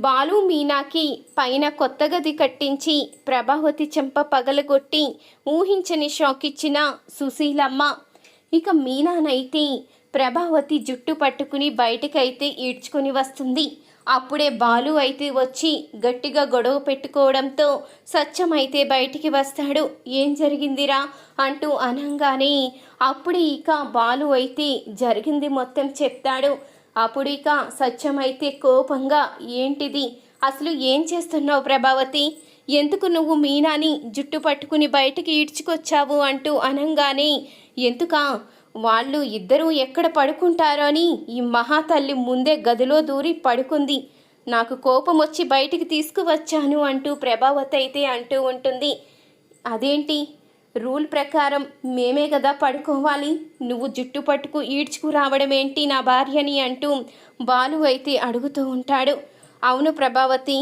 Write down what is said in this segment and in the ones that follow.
బాలు మీనాకి పైన కొత్త గది కట్టించి ప్రభావతి చెంప పగలగొట్టి ఊహించని షాక్ ఇచ్చిన సుశీలమ్మ. ఇక మీనానైతే ప్రభావతి జుట్టు పట్టుకుని బయటకైతే ఈడ్చుకొని వస్తుంది. అప్పుడే బాలు అయితే వచ్చి గట్టిగా గొడవ పెట్టుకోవడంతో సత్యం అయితే బయటికి వస్తాడు. ఏం జరిగిందిరా? అంటూ అనంగానే అప్పుడే ఇక బాలు అయితే జరిగింది మొత్తం చెప్తాడు. అప్పుడిక సత్యమైతే సత్యం అయితే కోపంగా ఏంటిది? అసలు ఏం చేస్తున్నావు ప్రభావతి? ఎందుకు నువ్వు మీనాని జుట్టు పట్టుకుని బయటికి ఈడ్చుకొచ్చావు అంటూ అనంగానే ఎందుకా? వాళ్ళు ఇద్దరూ ఎక్కడ పడుకుంటారో అని ఈ మహాతల్లి ముందే గదిలో దూరి పడుకుంది. నాకు కోపం వచ్చి బయటికి తీసుకువచ్చాను అంటూ ప్రభావతి అయితే అంటూ ఉంటుంది. అదేంటి? రూల్ ప్రకారం మేమే కదా పడుకోవాలి. నువ్వు జుట్టు పట్టుకు ఈడ్చుకు రావడం ఏంటి నా భార్యని అంటూ బాలు అయితే అడుగుతూ ఉంటాడు. అవును ప్రభావతి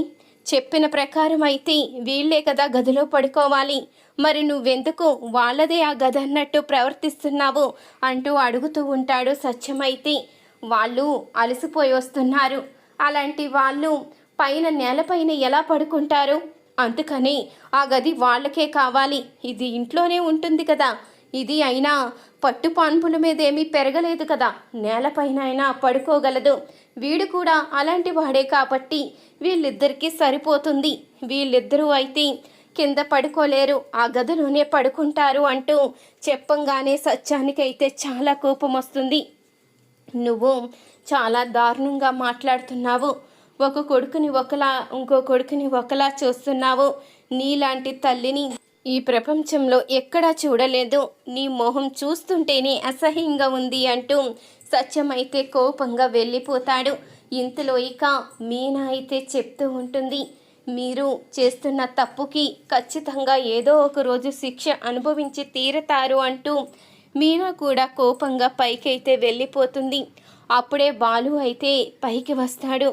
చెప్పిన ప్రకారం అయితే వీళ్ళే కదా గదిలో పడుకోవాలి. మరి నువ్వెందుకు వాళ్ళదే ఆ గది అన్నట్టు ప్రవర్తిస్తున్నావు అంటూ అడుగుతూ ఉంటాడు సత్యమైతే. వాళ్ళు అలసిపోయి వస్తున్నారు. అలాంటి వాళ్ళు పైన నేలపైన ఎలా పడుకుంటారు? అందుకని ఆ గది వాళ్ళకే కావాలి. ఇది ఇంట్లోనే ఉంటుంది కదా. ఇది అయినా పట్టు పాన్పుల మీదేమీ పెరగలేదు కదా. నేలపైన అయినా పడుకోగలదు. వీడు కూడా అలాంటి వాడే కాబట్టి వీళ్ళిద్దరికీ సరిపోతుంది. వీళ్ళిద్దరూ అయితే కింద పడుకోలేరు. ఆ గదిలోనే పడుకుంటారు అంటూ చెప్పంగానే సత్యానికైతే చాలా కోపం వస్తుంది. నువ్వు చాలా దారుణంగా మాట్లాడుతున్నావు. ఒక కొడుకుని ఒకలా ఇంకో కొడుకుని ఒకలా చూస్తున్నావు. నీలాంటి తల్లిని ఈ ప్రపంచంలో ఎక్కడా చూడలేదు. నీ మొహం చూస్తుంటేనే అసహ్యంగా ఉంది అంటూ సత్యమైతే కోపంగా వెళ్ళిపోతాడు. ఇంతలో ఇక మీనా అయితే చెప్తూ ఉంటుంది మీరు చేస్తున్న తప్పుకి ఖచ్చితంగా ఏదో ఒక రోజు శిక్ష అనుభవించి తీరతారు అంటూ మీనా కూడా కోపంగా పైకైతే వెళ్ళిపోతుంది. అప్పుడే బాలు అయితే పైకి వస్తాడు.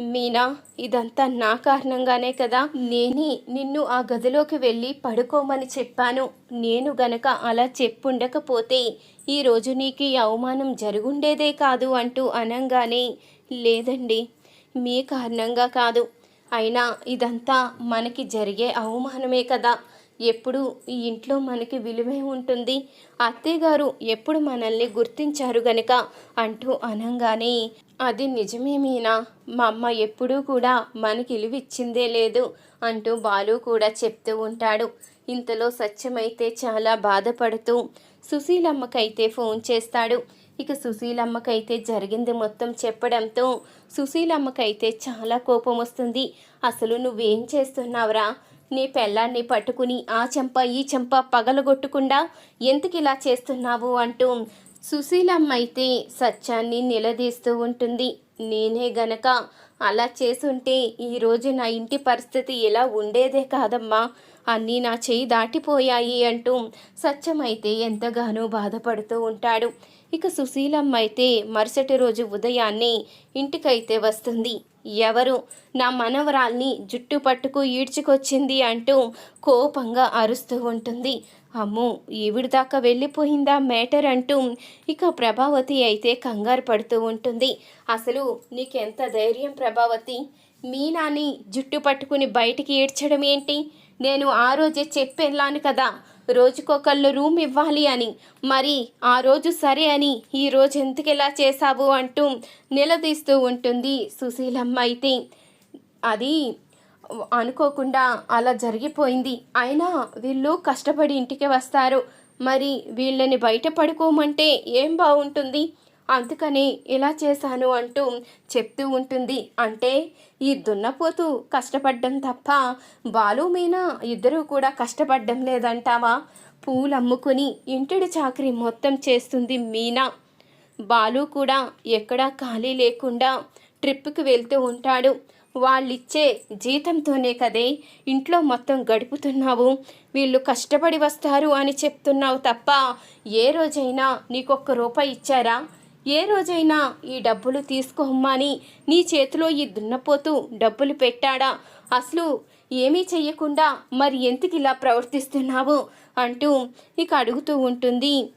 మీనా ఇదంతా నా కారణంగానే కదా. నేనే నిన్ను ఆ గదిలోకి వెళ్ళి పడుకోమని చెప్పాను. నేను గనక అలా చెప్పుండకపోతే ఈరోజు నీకు ఈ అవమానం జరుగుండేదే కాదు అంటూ అనంగానే లేదండి మీ కారణంగా కాదు. అయినా ఇదంతా మనకి జరిగే అవమానమే కదా. ఎప్పుడు ఈ ఇంట్లో మనకి విలువే ఉంటుంది. అత్తయ్యగారు ఎప్పుడు మనల్ని గుర్తించారు గనక అంటూ అనంగానే అది నిజమే మీనా మా అమ్మ ఎప్పుడూ కూడా మనకి ఇలువిచ్చిందే లేదు అంటూ బాలు కూడా చెప్తూ ఉంటాడు. ఇంతలో సత్యమైతే చాలా బాధపడుతూ సుశీలమ్మకైతే ఫోన్ చేస్తాడు. ఇక సుశీలమ్మకైతే జరిగింది మొత్తం చెప్పడంతో సుశీలమ్మకైతే చాలా కోపం వస్తుంది అసలు నువ్వేం చేస్తున్నావురా? నీ పెళ్ళాన్ని పట్టుకుని ఆ చెంప ఈ చెంప పగలగొట్టకుండా ఎందుకు ఇలా చేస్తున్నావు అంటూ సుశీలమ్మ అయితే సత్యాన్ని నిలదీస్తూ ఉంటుంది. నేనే గనక అలా చేసుంటే ఈరోజు నా ఇంటి పరిస్థితి ఎలా ఉండేదే కాదమ్మా. అన్నీ నా చేయి దాటిపోయాయి అంటూ సత్యమైతే ఎంతగానో బాధపడుతూ ఉంటాడు. ఇక సుశీలమ్మ అయితే మరుసటి రోజు ఉదయాన్నే ఇంటికైతే వస్తుంది. ఎవరు? నా మనవరాల్ని జుట్టు పట్టుకు ఈడ్చుకొచ్చింది అంటూ కోపంగా అరుస్తూ ఉంటుంది. అమ్మో ఈవిడ దాకా వెళ్ళిపోయిందా మేటర్ అంటూ ఇక ప్రభావతి అయితే కంగారు పడుతూ ఉంటుంది. అసలు నీకెంత ధైర్యం ప్రభావతి? మీనాని జుట్టు పట్టుకుని బయటికి ఈడ్చడం ఏంటి నేను ఆ రోజే చెప్పేలాను కదా. రోజుకొకళ్ళు రూమ్ ఇవ్వాలి అని. మరి ఆ రోజు సరే అని. ఈ రోజు ఎందుకు ఇలా చేశావు అంటూ నిలదీస్తూ ఉంటుంది సుశీలమ్మ అయితే. అది అనుకోకుండా అలా జరిగిపోయింది. అయినా వీళ్ళు కష్టపడి ఇంటికి వస్తారు. మరి వీళ్ళని బయట పడుకోమంటే ఏం బాగుంటుంది అందుకని ఇలా చేశాను అంటూ చెప్తూ ఉంటుంది. అంటే ఈ దున్నపోతు కష్టపడ్డం తప్ప బాలు మీనా ఇద్దరూ కూడా కష్టపడ్డం లేదంటావా? పూలు అమ్ముకుని ఇంటిడి చాకరీ మొత్తం చేస్తుంది మీనా. బాలు కూడా ఎక్కడా ఖాళీ లేకుండా ట్రిప్కి వెళ్తూ ఉంటాడు. వాళ్ళిచ్చే జీతంతోనే కదే ఇంట్లో మొత్తం గడుపుతున్నావు. వీళ్ళు కష్టపడి వస్తారు అని చెప్తున్నావు తప్ప ఏ రోజైనా నీకొక్క రూపాయి ఇచ్చారా? ఏ రోజైనా ఈ డబ్బులు తీసుకోమ్మని నీ చేతిలో ఈ దున్నపోతూ డబ్బులు పెట్టాడా? అసలు ఏమీ చెయ్యకుండా మరి ఎందుకు ఇలా ప్రవర్తిస్తున్నావు? అంటూ ఇక అడుగుతూ ఉంటుంది.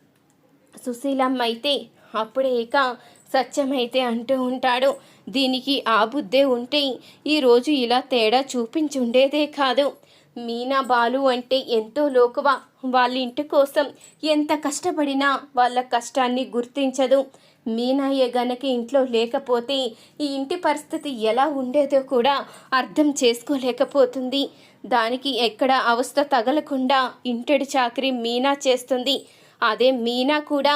సుశీలమ్మ అయితే అప్పుడే ఇక సత్యమైతే అంటూ ఉంటాడు. దీనికి ఆ బుద్ధే ఉంటే ఈరోజు ఇలా తేడా చూపించుండేదే కాదు. మీనా బాలు అంటే ఎంతో లోకువ. వాళ్ళ ఇంటి కోసం ఎంత కష్టపడినా వాళ్ళ కష్టాన్ని గుర్తించదు. మీనాయే గనక ఇంట్లో లేకపోతే ఈ ఇంటి పరిస్థితి ఎలా ఉండేదో కూడా అర్థం చేసుకోలేకపోతుంది. దానికి ఎక్కడ అవస్థ తగలకుండా ఇంటడి చాకరీ మీనా చేస్తుంది. అదే మీనా కూడా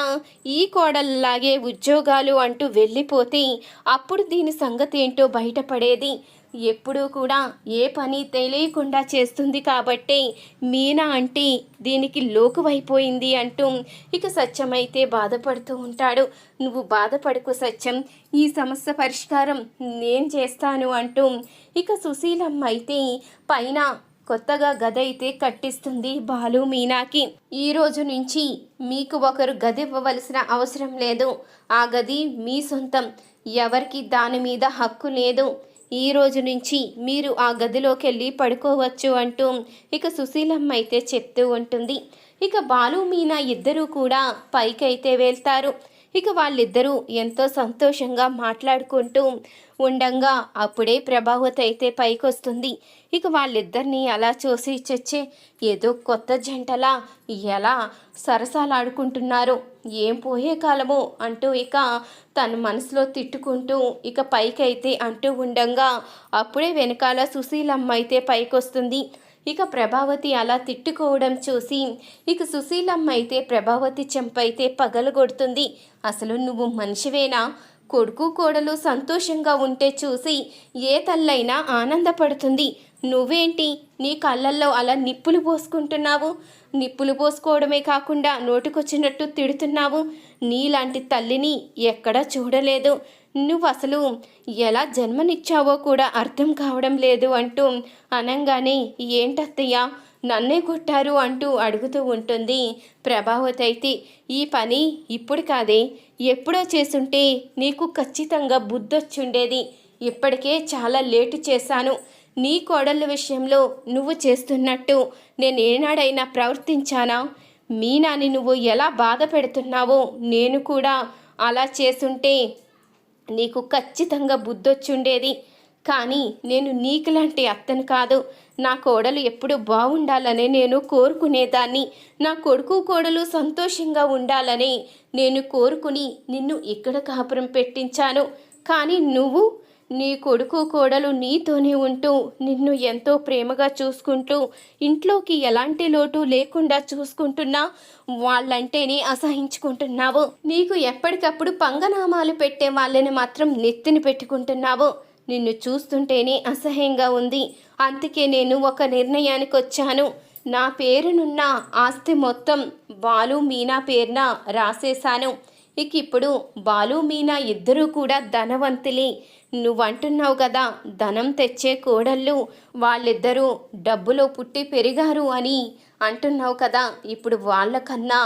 ఈ కోడల్లాగే ఉద్యోగాలు అంటూ వెళ్ళిపోతే అప్పుడు దీని సంగతి ఏంటో బయటపడేది. ఎప్పుడూ కూడా ఏ పని తెలియకుండా చేస్తుంది కాబట్టి మీనా అంటే దీనికి లోకువైపోయింది అంటూ ఇక సత్యమైతే బాధపడుతూ ఉంటాడు. నువ్వు బాధపడకు సత్యం ఈ సమస్య పరిష్కారం నేను చేస్తాను అంటూ ఇక సుశీలమ్మ అయితే పైన కొత్తగా గది అయితే కట్టిస్తుంది బాలు మీనాకి. ఈ రోజు నుంచి మీకు ఒకరు గది ఇవ్వవలసిన అవసరం లేదు. ఆ గది మీ సొంతం. ఎవరికి దాని మీద హక్కు లేదు. ఈ రోజు నుంచి మీరు ఆ గదిలోకి వెళ్ళి పడుకోవచ్చు అంటూ ఇక సుశీలమ్మ అయితే చెప్తూ ఉంటుంది. ఇక బాలు మీనా ఇద్దరూ కూడా పైకైతే వెళ్తారు. ఇక వాళ్ళిద్దరూ ఎంతో సంతోషంగా మాట్లాడుకుంటూ ఉండంగా అప్పుడే ప్రభావతి అయితే పైకొస్తుంది. ఇక వాళ్ళిద్దరిని అలా చూసి చచ్చే ఏదో కొత్త జంటలా ఎలా సరసాలాడుకుంటున్నారు ఏం పోయే కాలము అంటూ ఇక తన మనసులో తిట్టుకుంటూ ఇక పైకైతే అంటూ ఉండంగా అప్పుడే వెనకాల సుశీలమ్మ అయితే పైకొస్తుంది. ఇక ప్రభావతి అలా తిట్టుకోవడం చూసి ఇక సుశీలమ్మ అయితే ప్రభావతి చెంపైతే పగలగొడుతుంది అసలు నువ్వు మనిషివేనా? కొడుకు కోడలు సంతోషంగా ఉంటే చూసి ఏ తల్లైనా ఆనందపడుతుంది. నువ్వేంటి నీ కళ్ళల్లో అలా నిప్పులు పోసుకుంటున్నావు? నిప్పులు పోసుకోవడమే కాకుండా నోటికొచ్చినట్టు తిడుతున్నావు? నీలాంటి తల్లిని ఎక్కడా చూడలేదు. నువ్వు అసలు ఎలా జన్మనిచ్చావో కూడా అర్థం కావడం లేదు అంటూ అనంగానే ఏంటత్తయ్యా నన్నే కొట్టారు అంటూ అడుగుతూ ఉంటుంది ప్రభావతి అయితే. ఈ పని ఇప్పుడు కాదే. ఎప్పుడో చేసుంటే నీకు ఖచ్చితంగా బుద్ధొచ్చుండేది. ఇప్పటికే చాలా లేటు చేశాను. నీ కోడళ్ళ విషయంలో నువ్వు చేస్తున్నట్టు నేను ఏనాడైనా ప్రవర్తించానా? మీనాని నువ్వు ఎలా బాధ పెడుతున్నావో నేను కూడా అలా చేసుంటే నీకు ఖచ్చితంగా బుద్ధొచ్చుండేది. కానీ నేను నీకులాంటి అత్తను కాదు. నా కోడలు ఎప్పుడు బాగుండాలని నేను కోరుకునేదాన్ని. నా కొడుకు కోడలు సంతోషంగా ఉండాలని నేను కోరుకుని నిన్ను ఇక్కడ కాపురం పెట్టించాను. కానీ నువ్వు నీ కొడుకు కోడలు నీతోనే ఉంటూ నిన్ను ఎంతో ప్రేమగా చూసుకుంటూ ఇంట్లోకి ఎలాంటి లోటు లేకుండా చూసుకుంటున్నా వాళ్ళంటేనే అసహించుకుంటున్నావు. నీకు ఎప్పటికప్పుడు పంగనామాలు పెట్టే వాళ్ళని మాత్రం నెత్తిని పెట్టుకుంటున్నావు. నిన్ను చూస్తుంటేనే అసహ్యంగా ఉంది. అందుకే నేను ఒక నిర్ణయానికి వచ్చాను నా పేరునున్న ఆస్తి మొత్తం బాలు మీనా పేరున రాసేశాను. ఇక ఇప్పుడు బాలు మీనా ఇద్దరూ కూడా ధనవంతులే. నువ్వంటున్నావు కదా ధనం తెచ్చే కోడళ్ళు వాళ్ళిద్దరూ డబ్బులో పుట్టి పెరిగారు అని అంటున్నావు కదా ఇప్పుడు వాళ్ళకన్నా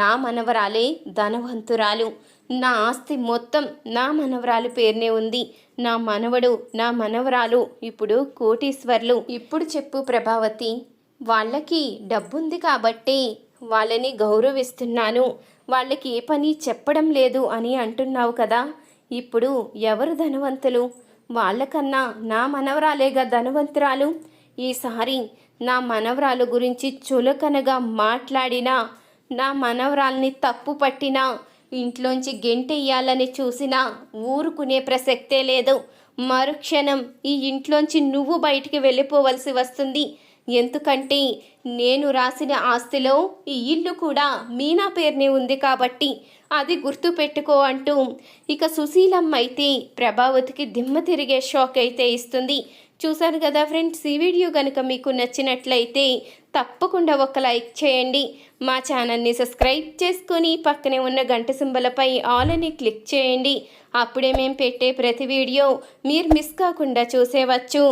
నా మనవరాలే ధనవంతురాలు. నా ఆస్తి మొత్తం నా మనవరాలు పేరునే ఉంది. నా మనవడు నా మనవరాలు ఇప్పుడు కోటీశ్వర్లు. ఇప్పుడు చెప్పు ప్రభావతి వాళ్ళకి డబ్బుంది కాబట్టి వాళ్ళని గౌరవిస్తున్నాను. వాళ్ళకి ఏ పని చెప్పడం లేదు అని అంటున్నావు కదా. ఇప్పుడు ఎవరు ధనవంతులు? వాళ్ళకన్నా నా మనవరాలేగా ధనవంతురాలు? ఈసారి నా మనవరాలు గురించి చులకనగా మాట్లాడినా నా మనవరాల్ని తప్పు పట్టినా ఇంట్లోంచి గెంటెయ్యాలని చూసినా ఊరుకునే ప్రసక్తే లేదు. మరుక్షణం ఈ ఇంట్లోంచి నువ్వు బయటికి వెళ్ళిపోవలసి వస్తుంది. ఎందుకంటే నేను రాసిన ఆస్తిలో ఈ ఇల్లు కూడా మీనా పేరునే ఉంది కాబట్టి అది గుర్తు పెట్టుకో అంటూ ఇక సుశీలమ్మ అయితే ప్రభావతికి దిమ్మ తిరిగే షాక్ అయితే ఇస్తుంది. చూశారు కదా ఫ్రెండ్స్ ఈ వీడియో కనుక మీకు నచ్చినట్లయితే తప్పకుండా ఒక లైక్ చేయండి. మా ఛానల్ని సబ్స్క్రైబ్ చేసుకొని పక్కనే ఉన్న గంట సింబలపై ఆల్ అని క్లిక్ చేయండి. అప్పుడే మేము పెట్టే ప్రతి వీడియో మీరు మిస్ కాకుండా చూసేవచ్చు.